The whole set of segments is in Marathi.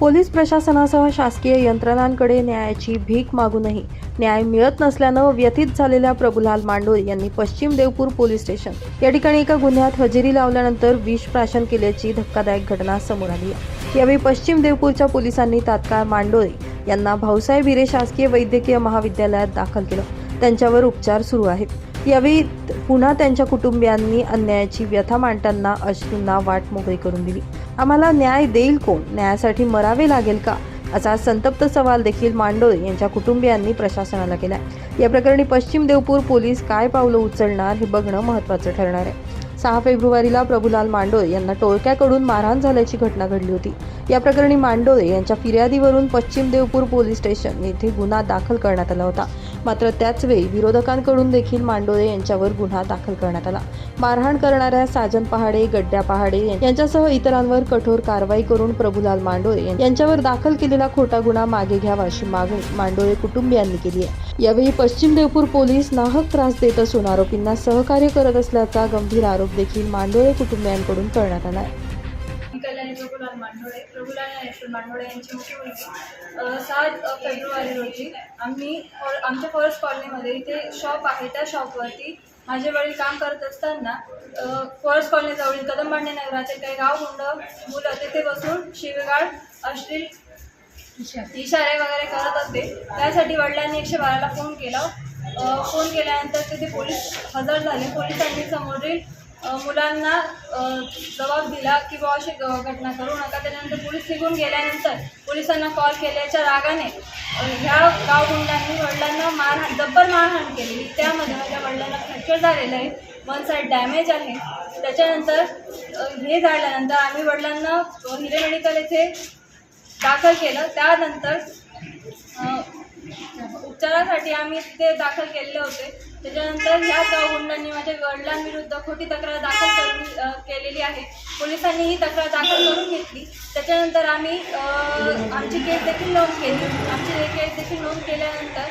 पोलीस प्रशासनासह शासकीय यंत्रणांकडे न्यायाची भीक मागूनही न्याय मिळत नसल्यानं व्यथित झालेल्या प्रभुलाल मांडोळे यांनी पश्चिम देवपूर पोलीस स्टेशन या ठिकाणी एका गुन्ह्यात हजेरी लावल्यानंतर विष प्राशन केल्याची धक्कादायक घटना समोर आली. यावेळी पश्चिम देवपूरच्या पोलिसांनी तात्काळ मांडोळे यांना भाऊसाहेब हिरे शासकीय वैद्यकीय महाविद्यालयात दाखल केलं. त्यांच्यावर उपचार सुरू आहेत. यावेळी पुन्हा त्यांच्या कुटुंबियांनी अन्यायाची व्यथा मांडताना अश्रूंना वाट मोकळी करून दिली. आम्हाला न्याय देईल कोण? न्यायासाठी मरावे लागेल का? असा संतप्त सवाल देखील मांडोळे यांच्या कुटुंबियांनी प्रशासनाला केला या प्रकरणी पश्चिम देवपूर पोलीस काय पावलं उचलणार हे बघणं महत्त्वाचं ठरणार आहे. सहा फेब्रुवारीला प्रभुलाल मांडोळे यांना टोळक्याकडून मारहाण झाल्याची घटना घडली होती. या प्रकरणी मांडोळे यांच्या फिर्यादीवरून पश्चिम देवपूर पोलीस स्टेशन येथे गुन्हा दाखल करण्यात आला होता. मात्र त्याचवेळी विरोधकांकडून देखील मांडोळे यांच्यावर गुन्हा दाखल करण्यात आला. मारहाण करणाऱ्या साजन पहाडे गड्ड्या पहाडे यांच्यासह इतरांवर कठोर कारवाई करून प्रभुलाल मांडोळे यांच्यावर दाखल केलेला खोटा गुन्हा मागे घ्यावा अशी मागणी मांडोळे कुटुंबियांनी केली आहे. यावेळी पश्चिम देवपूर पोलीस नाहक त्रास देत असून आरोपींना सहकार्य करत असल्याचा गंभीर आरोप देखील मांडोळे कुटुंबियांकडून करण्यात आला आहे. प्रभुलाल मांडोळे प्रभुलाल ज्ञानेश्वर मांडोळे यांची मुख्य मुलगी. सात फेब्रुवारी रोजी आम्ही फॉर- आमच्या फॉरेस्ट कॉलनीमध्ये इथे शॉप आहे. त्या शॉपवरती माझे वडील काम करत असताना फॉरेस्ट कॉलनीजवळील कदमबांडे नगराचे काही गावगुंड मुलं तिथे बसून शिवेगाळ अश्लील इशारे वगैरे करत असते त्यासाठी वडिलांनी एकशे बाराला फोन केला. फोन केल्यानंतर तिथे पोलीस हजर झाले. पोलिसांनी समोरील मुलांना जबाब दिला की बाबा अशी ग- घटना करू नका. त्याच्यानंतर पोलीस निघून गेल्यानंतर पोलिसांना कॉल केल्याच्या रागाने ह्या गावगुंडांनी वडिलांना मारहाण जब्बर मारहाण केली. त्यामध्ये माझ्या वडिलांना फ्रॅक्चर झालेलं आहे. वन साईड डॅमेज आहे. त्याच्यानंतर हे झाल्यानंतर आम्ही वडिलांना हिरे मेडिकल येथे दाखल केलं. त्यानंतर उपचारासाठी आम्ही तिथे दाखल केलेले होते. त्याच्यानंतर ह्या गुंडांनी माझ्या वडिलांविरुद्ध खोटी तक्रार दाखल करून केलेली आहे. पोलिसांनी ही तक्रार दाखल करून घेतली. त्याच्यानंतर आम्ही आमची केस देखील नोंद केली. आमची केस देखील नोंद केल्यानंतर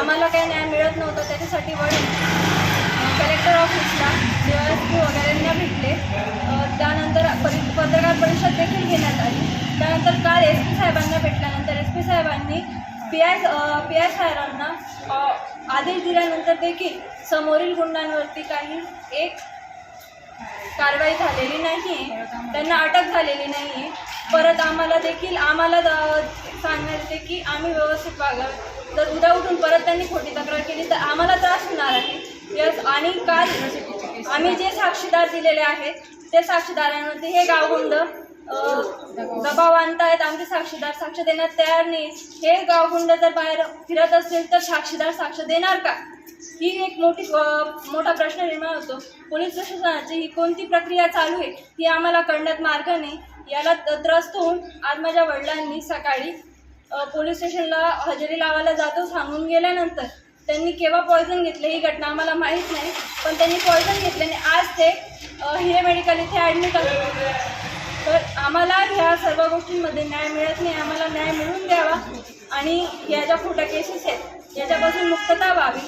आम्हाला काही न्याय मिळत नव्हता. त्याच्यासाठी वडील कलेक्टर ऑफिसला डीवायएसपी वगैरेंना भेटले. त्यानंतर परि पत्रकार परिषद देखील घेण्यात आली. त्यानंतर काल एस पी साहेबांना भेटल्यानंतर एस पी साहेबांनी पी आय पी आय साहेबांना आदेश दिल्यानंतर देखील समोरील गुंडांवरती काही एक कारवाई झालेली नाही आहे त्यांना अटक झालेली नाही आहे परत आम्हाला देखील आम्हाला सांगायचे की आम्ही व्यवस्थित वागावं जर उद्या उठून परत त्यांनी खोटी तक्रार केली तर आम्हाला त्रास होणार आहे. यस आणि काल आम्ही जे साक्षीदार दिलेले आहेत ते साक्षीदारांवरती हे गावगुंड दबाव आणतायत आमचे साक्षीदार साक्ष देण्यात तयार नाही. हे गावगुंड जर बाहेर फिरत असेल तर साक्षीदार साक्ष देणार का? ही एक मोठी मोठा प्रश्न निर्माण होतो. पोलीस प्रशासनाची ही कोणती प्रक्रिया चालू आहे ही आम्हाला कळण्यात मार्ग नाही. याला त- त्रस्त होऊन आज माझ्या वडिलांनी सकाळी पोलीस स्टेशनला हजेरी लावायला जातो सांगून गेल्यानंतर त्यांनी केव्हा पॉयझन घेतले ही घटना आम्हाला माहीत नाही. पण त्यांनी पॉयझन घेतल्याने आज ते हिरे मेडिकल इथे ॲडमिट असतात तर आम्हाला ह्या सर्व गोष्टींमध्ये न्याय मिळत नाही. आम्हाला न्याय मिळवून द्यावा. आणि या ज्या खोट्या केसेस आहेत याच्यापासून मुक्तता व्हावी.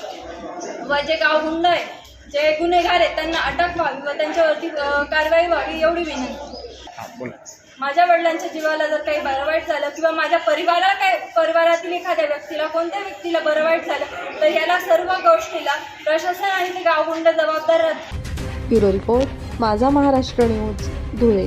व जे गावगुंड आहे जे गुन्हेगार आहेत त्यांना अटक व्हावी व त्यांच्यावरती कारवाई व्हावी एवढी विनंती. माझ्या वडिलांच्या जीवाला जर काही बरं वाईट झालं किंवा माझ्या परिवाराला काय परिवारातील एखाद्या व्यक्तीला कोणत्या व्यक्तीला बरं वाईट झालं तर याला सर्व गोष्टीला प्रशासन आणि ते गावगुंड जबाबदार राहतील ब्युरो रिपोर्ट माझा महाराष्ट्र न्यूज धुळे.